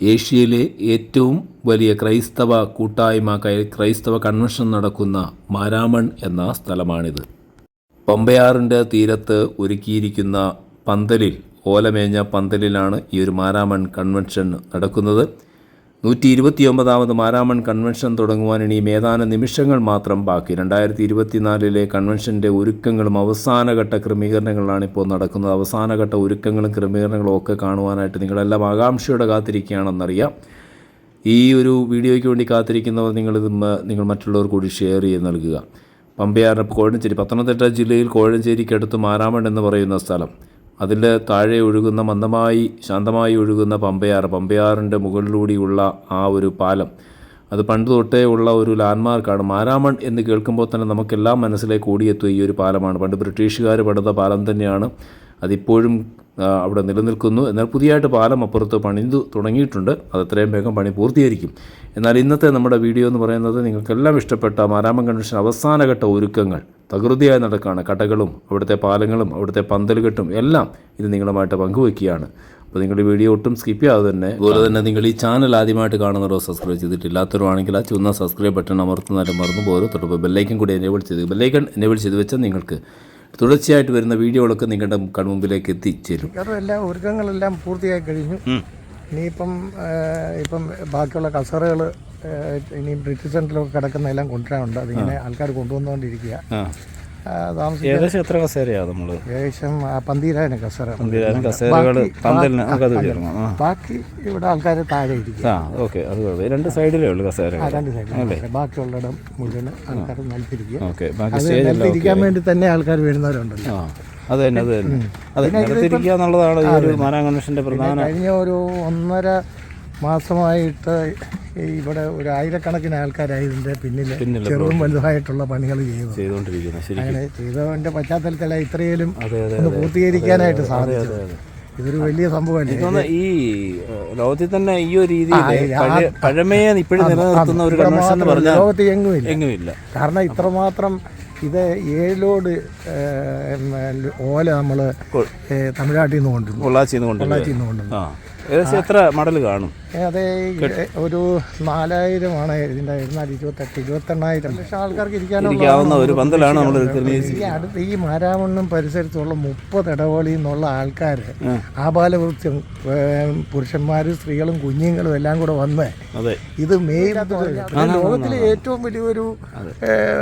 ഏഷ്യയിലെ ഏറ്റവും വലിയ ക്രൈസ്തവ കൂട്ടായ്മ ക്രൈസ്തവ കൺവെൻഷൻ നടക്കുന്ന മാരാമൺ എന്ന സ്ഥലമാണിത്. പമ്പയാറിന്റെ തീരത്ത് ഒരുക്കിയിരിക്കുന്ന പന്തലിൽ ഓലമേഞ്ഞ പന്തലിലാണ് ഈ ഒരു മാരാമൺ കൺവെൻഷൻ നടക്കുന്നത്. നൂറ്റി ഇരുപത്തിയൊമ്പതാമത് മാരാമൺ കൺവെൻഷൻ തുടങ്ങുവാൻ ഇനി ഏതാനും നിമിഷങ്ങൾ മാത്രം ബാക്കി. രണ്ടായിരത്തി ഇരുപത്തിനാലിലെ കൺവെൻഷന്റെ ഒരുക്കങ്ങളും അവസാനഘട്ട ക്രമീകരണങ്ങളാണ് ഇപ്പോൾ നടക്കുന്നത്. അവസാനഘട്ട ഒരുക്കങ്ങളും ക്രമീകരണങ്ങളും ഒക്കെ കാണുവാനായിട്ട് നിങ്ങളെല്ലാം ആകാംക്ഷയോടെ കാത്തിരിക്കുകയാണെന്നറിയാം. ഈ ഒരു വീഡിയോയ്ക്ക് വേണ്ടി കാത്തിരിക്കുന്നവർ നിങ്ങൾ നിങ്ങൾ മറ്റുള്ളവർ കൂടി ഷെയർ ചെയ്ത് നൽകുക. പമ്പയാറിന് കോഴഞ്ചേരി പത്തനംതിട്ട ജില്ലയിൽ കോഴഞ്ചേരിക്കടുത്ത് മാരാമൺ എന്ന് പറയുന്ന സ്ഥലം. അതിന്റെ താഴെ ഒഴുകുന്ന മന്ദമായി ശാന്തമായി ഒഴുകുന്ന പമ്പയാർ. പമ്പയാറിന്റെ മുകളിലൂടെയുള്ള ആ ഒരു പാലം. അത് പണ്ട് തൊട്ടേ ഉള്ള ഒരു ലാൻഡ്മാർക്കാണ്. മാരാമൺ എന്ന് കേൾക്കുമ്പോൾ തന്നെ നമുക്കെല്ലാം മനസ്സിലേക്ക് ഓടിയെത്തുക ഈ ഒരു പാലമാണ്. പണ്ട് ബ്രിട്ടീഷുകാർ പടുത്ത പാലം തന്നെയാണ്. അതിപ്പോഴും അവിടെ നിലനിൽക്കുന്നു. എന്നാൽ പുതിയതായിട്ട് പാലം അപ്പുറത്ത് പണിതു തുടങ്ങിയിട്ടുണ്ട്. അത് എത്രയും വേഗം പണി പൂർത്തീകരിക്കും. എന്നാൽ ഇന്നത്തെ നമ്മുടെ വീഡിയോ എന്ന് പറയുന്നത് നിങ്ങൾക്കെല്ലാം ഇഷ്ടപ്പെട്ട മാരാമൻ കൺവെൻഷൻ അവസാനഘട്ട ഒരുക്കങ്ങൾ. തകൃതിയായി നടക്കുകയാണ് കടകളും അവിടുത്തെ പാലങ്ങളും അവിടുത്തെ പന്തലുകെട്ടും എല്ലാം ഇത് നിങ്ങളുമായിട്ട് പങ്കുവെക്കുകയാണ്. അപ്പോൾ നിങ്ങളുടെ വീഡിയോ ഒട്ടും സ്കിപ്പ് ചെയ്യാതെ തന്നെ അതുപോലെ തന്നെ നിങ്ങൾ ഈ ചാനൽ ആദ്യമായിട്ട് കാണുന്നവരോ സബ്സ്ക്രൈബ് ചെയ്തിട്ടില്ലാത്തവരാണെങ്കിൽ ആ ചുവന്ന സബ്സ്ക്രൈബ് ബട്ടൺ അമർത്തുന്നതിന് മറന്നു പോരും തൊട്ടപ്പോൾ ബെല്ലൈക്കൻ കൂടി എനേബിൾ ചെയ്ത് ബെല്ലൈക്കൺ എനേബിൾ ചെയ്ത് വെച്ചാൽ നിങ്ങൾക്ക് തുടർച്ചയായിട്ട് വരുന്ന വീഡിയോകളൊക്കെ നിങ്ങളുടെ കൺമുമ്പിലേക്ക് എത്തിച്ചേരും. എല്ലാം ഒരുക്കങ്ങളെല്ലാം പൂർത്തിയായി കഴിഞ്ഞു. ഇനിയിപ്പം ഇപ്പം ബാക്കിയുള്ള കസറുകൾ ഇനി ബ്രിട്ടീഷ് സെന്ററിലൊക്കെ കിടക്കുന്നതെല്ലാം കൊണ്ടുവരാനുണ്ട്. അതിങ്ങനെ ആൾക്കാർ കൊണ്ടുവന്നുകൊണ്ടിരിക്കുക. ഏകദേശം എത്ര കസേരയാ നമ്മൾ? ഏകദേശം പന്തീരായിരം കസറ പന്തിരായിരം കസേരകൾ പന്തലിന് നമുക്കത് ബാക്കി ഇവിടെ ആൾക്കാർ താഴെ ഇരിക്കും. ആ ഓക്കെ അത് കുഴപ്പമില്ല. രണ്ട് സൈഡിലേ ഉള്ളൂ കസേര രണ്ട് ബാക്കിയുള്ളിടം മുഴുവൻ ആൾക്കാർ ഓക്കെ ബാക്കി സ്റ്റേജ് നിലത്തിരിക്കാൻ വേണ്ടി തന്നെ ആൾക്കാർ വരുന്നവരുണ്ടല്ലോ. അത് തന്നെ അത് തന്നെ. അതെ നിലത്തിരിക്കുക എന്നുള്ളതാണ് ഈ ഒരു മാനാ കൺവെൻഷന്റെ പ്രധാന കഴിഞ്ഞ ഒരു ഒന്നര മാസമായിട്ട് ഇവിടെ ഒരു ആയിരക്കണക്കിന് ആൾക്കാരായതിന്റെ പിന്നിൽ ചെറുതും വലുതായിട്ടുള്ള പണികൾ ചെയ്തു. അങ്ങനെ ചെയ്തതിന്റെ പശ്ചാത്തലത്തില ഇത്രയും ഒന്ന് പൂർത്തീകരിക്കാനായിട്ട് സാധിച്ചത് ഇതൊരു വലിയ സംഭവമല്ലേ? ഈ ലോകത്തിൽ തന്നെ ഈ ഒരു പഴമയെ ഇപ്പോഴും നിലനിർത്തുന്ന പറഞ്ഞാൽ ലോകത്ത് എങ്ങുമില്ല. എങ്ങുമില്ല. കാരണം ഇത്രമാത്രം ഇത് ഏഴോട് ഓല നമ്മൾ തമിഴ്നാട്ടിൽ നിന്ന് കൊണ്ടുവന്നു പൊള്ളാച്ചിയിൽ നിന്ന് കൊണ്ടുവന്നു ഏകദേശം എത്ര മോഡൽ കാണും? അതെ ഒരു നാലായിരമാണ് ഇതിന്റെ ഇരുന്നാൽ ഇരുപത്തെട്ട് ഇരുപത്തെണ്ണായിരം. ലക്ഷം ആൾക്കാർക്ക് ഇരിക്കാനുള്ള ഒരു പന്തലാണ് നമ്മൾ അടുത്ത് ഈ മാരാമണ്ണും പരിസരത്തുള്ള മുപ്പത് ഇടവേളി നിന്നുള്ള ആൾക്കാർ ആപാലവൃത്യം പുരുഷന്മാരും സ്ത്രീകളും കുഞ്ഞുങ്ങളും എല്ലാം കൂടെ വന്ന് അതെ. ഇത് മെയ് ലോകത്തിലെ ഏറ്റവും വലിയൊരു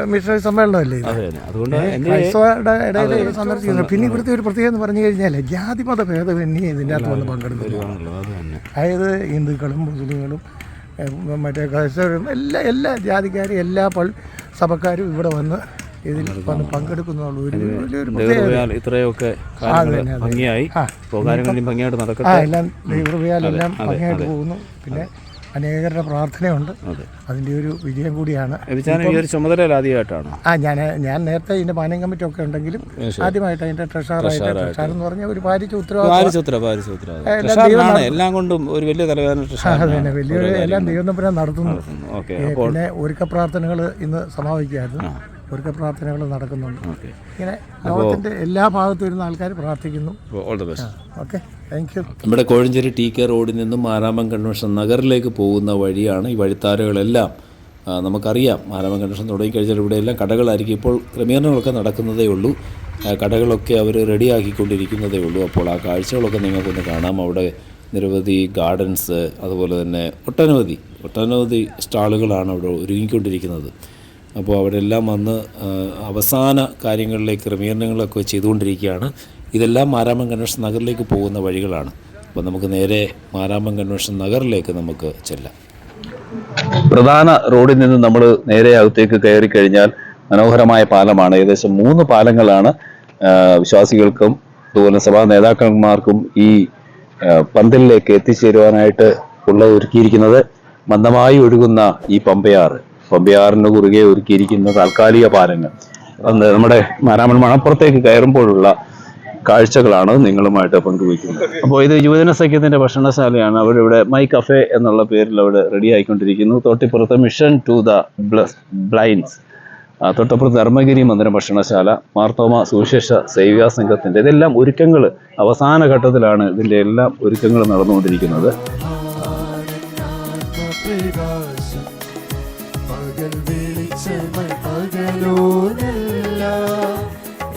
മിഷണറി സമ്മേളനമല്ലേ ക്രൈസ്തവരുടെ ഇടയിൽ സന്ദർശിക്കുന്നത് പിന്നെ ഇവിടുത്തെ ഒരു പ്രത്യേകത എന്ന് പറഞ്ഞു കഴിഞ്ഞാൽ ജാതിമത ഭേദമന്യേ ഇതിന്റെ അകത്ത് വന്ന് പങ്കെടുക്കുന്നു അതായത് ഹിന്ദുക്കളും മുസ്ലിങ്ങളും മറ്റേ ക്രൈസ്തവരും എല്ലാ എല്ലാ ജാതിക്കാരും എല്ലാ പൾ സഭക്കാരും ഇവിടെ വന്ന് ഇതിൽ വന്ന് പങ്കെടുക്കുന്നുള്ള. ഒരു വലിയൊരു ഇത്രയൊക്കെ ഭംഗിയായി. ഭംഗിയായിട്ട് നടക്കട്ടെ? എല്ലാം ദൈവകൃപയാലെല്ലാം ഭംഗിയായിട്ട് പോകുന്നു. പിന്നെ അനേകരുടെ പ്രാർത്ഥനയുണ്ട്. അതെ. അതിന്റെ ഒരു വിജയം കൂടിയാണ്. ഒരു ചുമതല ആദ്യമായിട്ടാണ് ആ ഞാൻ ഞാൻ നേരത്തെ ഇതിന്റെ മാനം കമ്മിറ്റി ഒക്കെ ഉണ്ടെങ്കിലും ആദ്യമായിട്ട് അതിന്റെ ട്രഷറായിട്ട് ട്രഷർ എന്ന് പറഞ്ഞാൽ ഒരു ഭാരിച്ച ഉത്തരവാദിത്വം. എല്ലാം കൊണ്ടും ഒരു വലിയ തലവേദന വലിയൊരു എല്ലാം ദൈവം നടത്തുന്നു. പിന്നെ ഒരുക്ക പ്രാർത്ഥനകൾ ഇന്ന് സമാപിക്കുകയായിരുന്നു. ഒരുക്ക പ്രാർത്ഥനകൾ നടക്കുന്നുണ്ട് ഇങ്ങനെ ലോകത്തിന്റെ എല്ലാ ഭാഗത്തും ഇരുന്ന ആൾക്കാർ പ്രാർത്ഥിക്കുന്നു. All the best okay. Thank you നമ്മുടെ കോഴഞ്ചേരി ടി കെ റോഡിൽ നിന്നും മാരാമൻ കൺവെൻഷൻ നഗറിലേക്ക് പോകുന്ന വഴിയാണ് ഈ വഴിത്താരകളെല്ലാം നമുക്കറിയാം. മാരാമൻ കൺവെൻഷൻ തുടങ്ങിക്കഴിഞ്ഞാൽ ഇവിടെയെല്ലാം കടകളായിരിക്കും. ഇപ്പോൾ ക്രമീകരണങ്ങളൊക്കെ നടക്കുന്നതേ ഉള്ളൂ. കടകളൊക്കെ അവർ റെഡിയാക്കിക്കൊണ്ടിരിക്കുന്നതേ ഉള്ളൂ. അപ്പോൾ ആ കാഴ്ചകളൊക്കെ നിങ്ങൾക്കൊന്ന് കാണാം. അവിടെ നിരവധി ഗാർഡൻസ് അതുപോലെ തന്നെ ഒട്ടനവധി ഒട്ടനവധി സ്റ്റാളുകളാണ് അവിടെ ഒരുങ്ങിക്കൊണ്ടിരിക്കുന്നത്. അപ്പോൾ അവിടെ എല്ലാം വന്ന് അവസാന കാര്യങ്ങളിലേക്ക് ക്രമീകരണങ്ങളൊക്കെ ചെയ്തുകൊണ്ടിരിക്കുകയാണ്. ഇതെല്ലാം മാരാമൻ കൺവെൻഷൻ നഗറിലേക്ക് പോകുന്ന വഴികളാണ്. അപ്പോൾ നമുക്ക് നേരെ മാരാമൻ കൺവെൻഷൻ നഗറിലേക്ക് നമുക്ക് ചെല്ലാം. പ്രധാന റോഡിൽ നിന്ന് നമ്മൾ നേരെ അകത്തേക്ക് കയറി കഴിഞ്ഞാൽ മനോഹരമായ പാലമാണ്. ഏകദേശം മൂന്ന് പാലങ്ങളാണ് വിശ്വാസികൾക്കും അതുപോലെ സഭാ നേതാക്കന്മാർക്കും ഈ പന്തലിലേക്ക് എത്തിച്ചേരുവാനായിട്ട് ഉള്ള ഒരുക്കിയിരിക്കുന്നത്. മന്ദമായി ഒഴുകുന്ന ഈ പമ്പയാറ്. പമ്പയാറിന് കുറുകെ ഒരുക്കിയിരിക്കുന്ന താൽക്കാലിക പാലങ്ങൾ. അത് നമ്മുടെ മാരാമൺ മണപ്പുറത്തേക്ക് കയറുമ്പോഴുള്ള കാഴ്ചകളാണ് നിങ്ങളുമായിട്ട് പങ്കുവയ്ക്കുന്നത്. അപ്പോൾ ഇത് യുവജന സഖ്യത്തിന്റെ ഭക്ഷണശാലയാണ്. അവിടെ ഇവിടെ മൈ കഫേ എന്നുള്ള പേരിൽ അവിടെ റെഡി ആയിക്കൊണ്ടിരിക്കുന്നു. തൊട്ടിപ്പുറത്ത് mission to the bless blinds ആ, തൊട്ടപ്പുറത്ത് ധർമ്മഗിരി മന്ദിരം ഭക്ഷണശാല മാർത്തോമ സുവിശേഷ സേവികാ സംഘത്തിന്റെ ഇതെല്ലാം ഒരുക്കങ്ങൾ അവസാന ഘട്ടത്തിലാണ് ഇതിന്റെ എല്ലാം ഒരുക്കങ്ങൾ നടന്നുകൊണ്ടിരിക്കുന്നത്. പകൽ വെളിച്ചമായി പകലോനല്ല.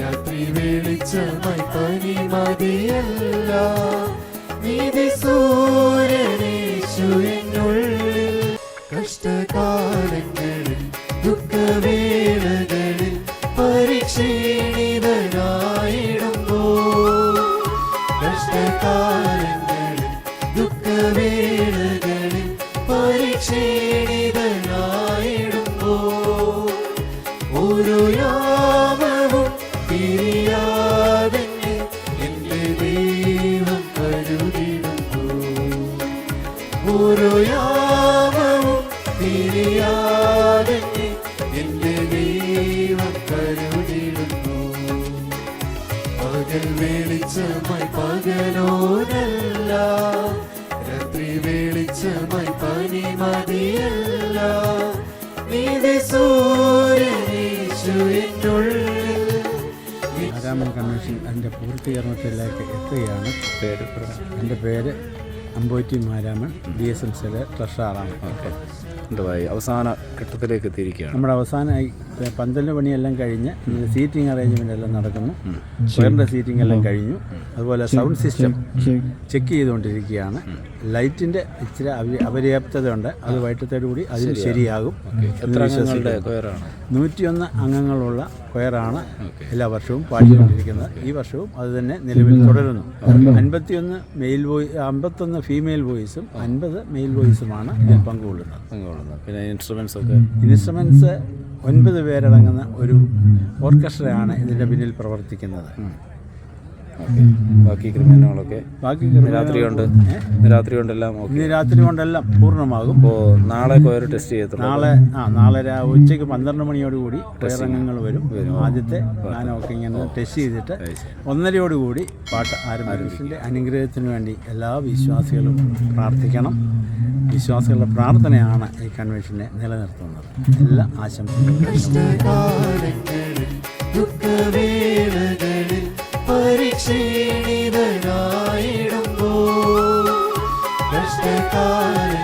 രാത്രി വെളിച്ചമായി പനി മതിയല്ല. നീതി സൂര്യനേശു എന്നുള്ളിൽ കഷ്ടകാലങ്ങളിൽ ദുഃഖവേളകളിൽ പരീക്ഷീണിതനായിടുമ്പോൾ കൺവെൻഷൻ അതിന്റെ പൂർത്തീകരണത്തിലേക്ക് എത്തുകയാണ്. പേര് എന്റെ പേര് Ampotti Maramon D S M സിയിലെ ട്രഷറാണ് അവസാന ഘട്ടത്തിലേക്ക് എത്തിയിരിക്കുകയാണ്. നമ്മുടെ അവസാനമായി പന്തലിന്റെ പണിയെല്ലാം കഴിഞ്ഞ് സീറ്റിംഗ് അറേഞ്ച്മെന്റ് എല്ലാം നടക്കുന്നു. ചെയറിന്റെ സീറ്റിംഗ് എല്ലാം കഴിഞ്ഞു. അതുപോലെ സൗണ്ട് സിസ്റ്റം ചെക്ക് ചെയ്തുകൊണ്ടിരിക്കുകയാണ്. ലൈറ്റിന്റെ ഇച്ചിരി അപര്യ- അപര്യാപ്തതയുണ്ട്. അത് വൈകിട്ടത്തോടു കൂടി അതിൽ ശരിയാകും. നൂറ്റിയൊന്ന് അംഗങ്ങളുള്ള കൊയറാണ് എല്ലാ വർഷവും പാടിക്കൊണ്ടിരിക്കുന്നത്. ഈ വർഷവും അത് തന്നെ നിലവിൽ തുടരുന്നു. അൻപത്തിയൊന്ന് മെയിൽ വോയിസ് അമ്പത്തൊന്ന് ഫീമെയിൽ വോയിസും അൻപത് മെയിൽ വോയിസുമാണ് ഇതിൽ പങ്കുകൊള്ളുന്നത്. പങ്കുകൊള്ളുന്നത്. പിന്നെ ഇൻസ്ട്രുമെൻസ് ഒക്കെ? ഇൻസ്ട്രുമെൻസ് ഒൻപത് പേരടങ്ങുന്ന ഒരു ഓർക്കസ്ട്രയാണ് ഇതിന്റെ പിന്നിൽ പ്രവർത്തിക്കുന്നത്. ബാക്കി ക്രിമിനലുകളൊക്കെ ബാക്കി രാത്രി കൊണ്ട് രാത്രി കൊണ്ടെല്ലാം ഓക്കെ. ഇന്ന് രാത്രി കൊണ്ടെല്ലാം പൂർണമാകും. അപ്പോൾ നാളെ കൊയർ ടെസ്റ്റ് ചെയ്യത്തുള്ളൂ. നാളെ ആ നാളെ ഉച്ചയ്ക്ക് പന്ത്രണ്ട് മണിയോടുകൂടി കൊയറംഗങ്ങൾ വരും. ആദ്യത്തെ ഗാനമൊക്കെ ഇങ്ങനെ ടെസ്റ്റ് ചെയ്തിട്ട് ഒന്നരയോടുകൂടി പാട്ട് ആരംഭിച്ചിന്റെ അനുഗ്രഹത്തിന് വേണ്ടി എല്ലാ വിശ്വാസികളും പ്രാർത്ഥിക്കണം. വിശ്വാസികളുടെ പ്രാർത്ഥനയാണ് ഈ കൺവെൻഷനെ നിലനിർത്തുന്നത്. എല്ലാ ആശംസകളും പരീക്ഷീണിതനായിടുമ്പോൾ കഷ്ടകാലങ്ങളിൽ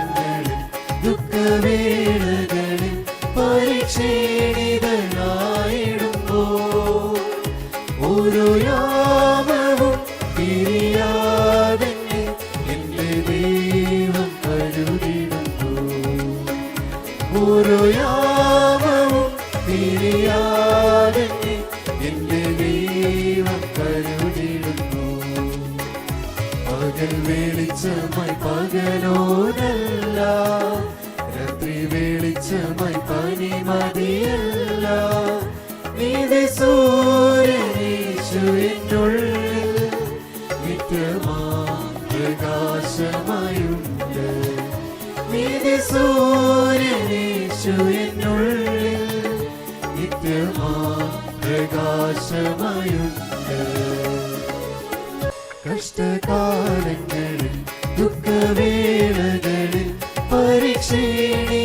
നിത്യമാ പ്രകാശമായുണ്ട് കഷ്ടകാലങ്ങളിൽ ദുഃഖവേളകളിൽ പരീക്ഷീണിതനായിടുമ്പോൾ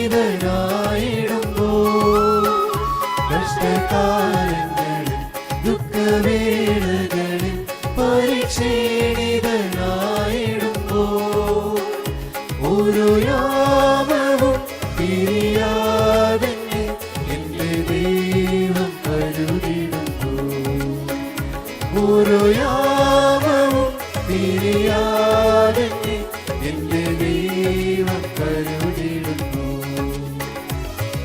ഓരോ യാമവും പിരിയാതെ എന്റെ ദൈവം കരുതിടുന്നു.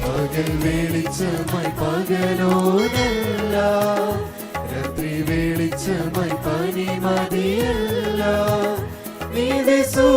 പകൽ വെളിച്ചമായി പകലോനല്ല രാത്രി വെളിച്ചമായി പനി മതിയല്ല നീ സൂര്യനീശു